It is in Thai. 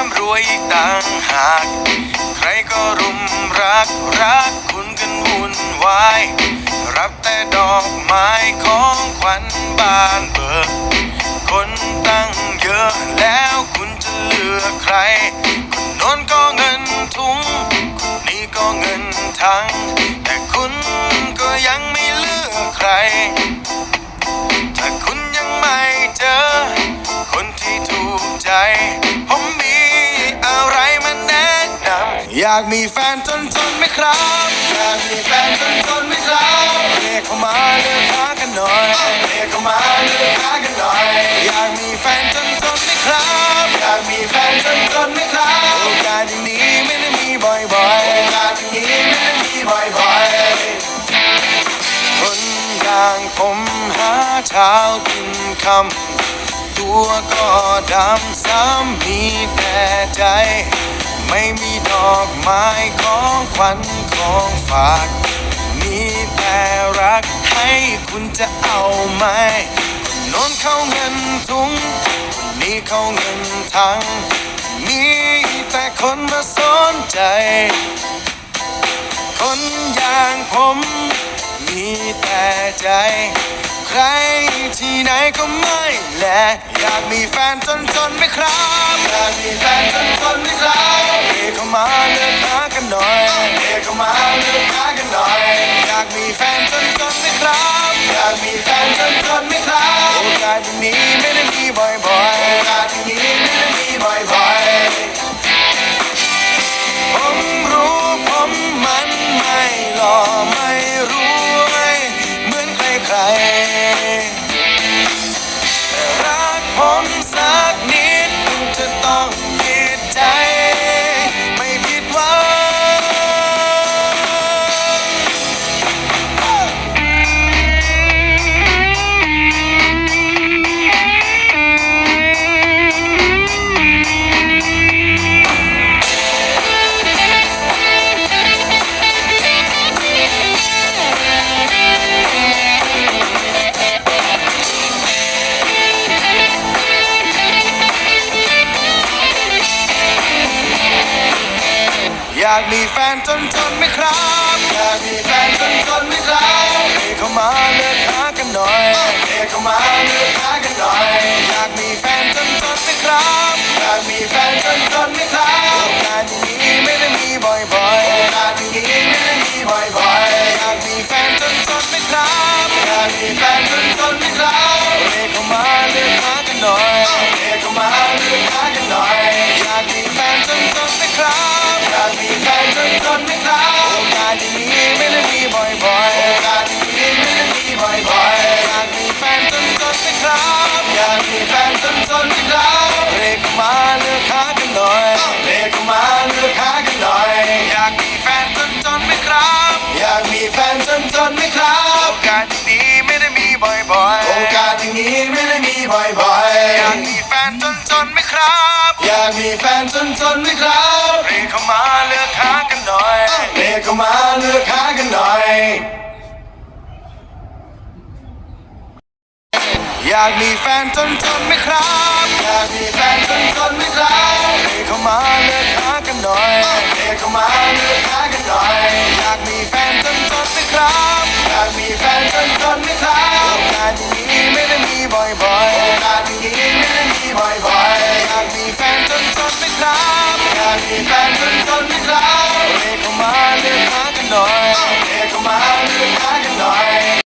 อีกต่างหาก ใครก็รุมรักรักคุณกันวุ่นวาย รับแต่ดอกไม้ของขวัญบานเบิก คนตั้งเยอะแล้วคุณจะเลือกใคร คนโน้นก็เงินถุงคนนี้ก็เงินทั้ง แต่คุณก็ยังไม่เลือกใคร อยากมีแฟนจนจนๆไหมครับ อยากมีแฟนจนจนๆไหมครับเรียกเข้ามาเลือกหากันหน่อยเรียกเข้ามาเลือกหากันหน่อย อยากมีแฟนจนจนๆไหมครับ อยากมีแฟนจนจนๆไหมครับ โอกาสอย่างนี้ไม่ได้มีบ่อยๆ โอกาสอย่างนี้ไม่ได้มีบ่อยๆ คนอย่างผมหาเช้ากินคำตัวก็ดำซ้ำมีแต่ใจ ไม่มีดอกไม้ของขวัญของฝาก มีแต่รักให้คุณจะเอาไหมคนโน้นเข้าเงินถุงคนนี้เข้าเงินทั้ง มีแต่คนมาสนใจ คนอย่างผม มีแต่ใจ ใครที่ไหนก็ไม่แลากมีแฟนจนจนไหมครับอยากมีแฟนจนจนไหมครับเรียกเข้ามาเลือกหากันหน่อยเรียกเข้ามา อยากมีแฟนจนจนไหมครับ อยากมีแฟนจนจนไหมครับเรียกเข้ามาเลิกหากันหน่อย บ่อยๆโอกาสอย่างนี้ไม่ได้มีบ่อยๆอยากมีแฟนจนจนไหมครับ อยากมีแฟนจนจนๆไหมครับเรียกเข้ามาเลือกหากันหน่อยเรียกเข้ามาเลือกหากันหน่อย อยากมีแฟนจนจนๆไหมครับ อยากมีแฟนจนจนๆไหมครับโอกาสอย่างนี้ไม่ได้มีบ่อยๆโอกาสอย่างนี้ไม่ได้มีบ่อยๆอยากมีแฟนจนจนๆไหมครับอยากมีแฟนจนจนๆไหมครับเรียกเข้ามาเลือกหากันหน่อยเรียกเข้ามาเลือกหากันหน่อย อยากมีแฟนจนจนๆไหมครับ อยากมีแฟนจนจนๆไหมครับเรียกเข้ามาเลือกหากันหน่อยเรียกเข้ามาเลือกหากัน บ่อยๆอยากมีแฟนจนจนไม่ครับอยากมีแฟนจนจนไหมครับเรียกเข้ามาเลือกหากันหน่อย